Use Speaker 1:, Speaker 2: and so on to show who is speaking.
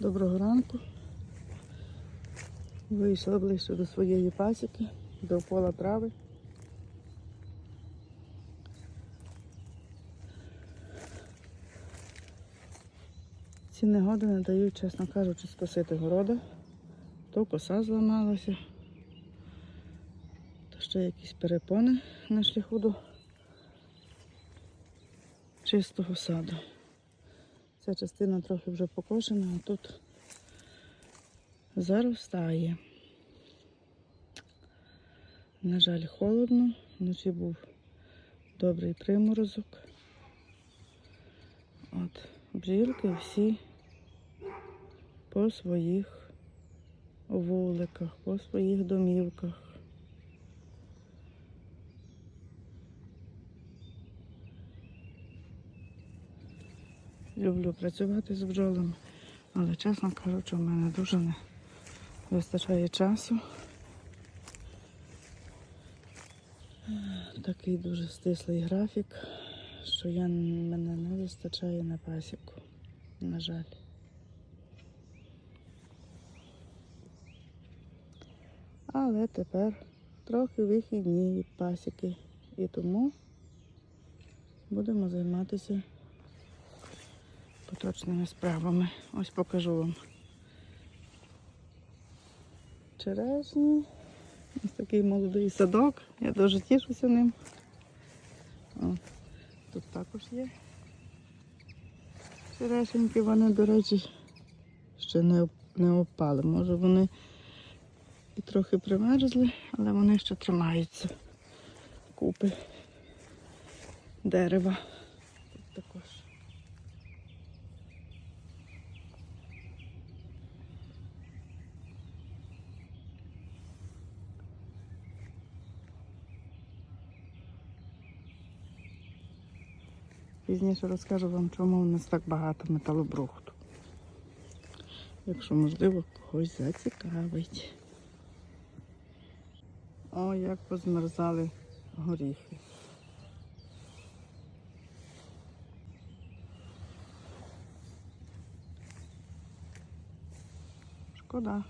Speaker 1: Доброго ранку. Вийшла ближче до своєї пасіки, до пола трави. Ці негоди не дають, чесно кажучи, скосити города. То коса зламалася, то ще якісь перепони на шляху до чистого саду. Ця частина трохи вже покошена, а тут заростає. На жаль, холодно, вночі був добрий приморозок. От, бджілки всі по своїх вуликах, по своїх домівках. Люблю працювати з бджолами, але чесно кажучи, в мене дуже не вистачає часу. Такий дуже стислий графік, що я, мене не вистачає на пасіку, на жаль. Але тепер трохи вихідні від пасіки. І тому будемо займатися поточними справами. Ось покажу вам. Черешні. Ось такий молодий садок. Я дуже тішуся ним. О, тут також є. Черешеньки, вони, до речі, ще не, не опали. Може вони і трохи примерзли, але вони ще тримаються. Купи дерева. Тут також. Пізніше розкажу вам, чому у нас так багато металобрухту. Якщо можливо, когось зацікавить. О, як позмерзали горіхи. Шкода.